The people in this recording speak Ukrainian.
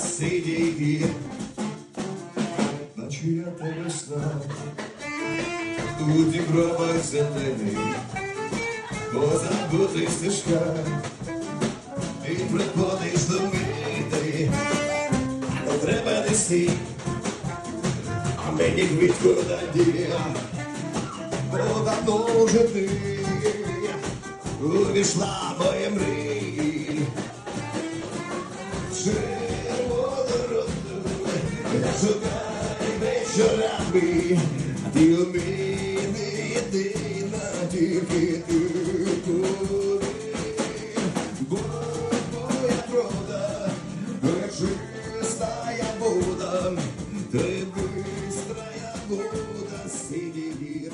синій бік, наче я повесна у дібровах зелених, позабутий стежка і придбоний зловити, не треба нести, а мені відкода дія, бо давно вже ти увійшла моє мрія. jogar e vem chorar-me Tio me dena de que tu curi a broda Режиста я буду Ты быстрая буду Сиди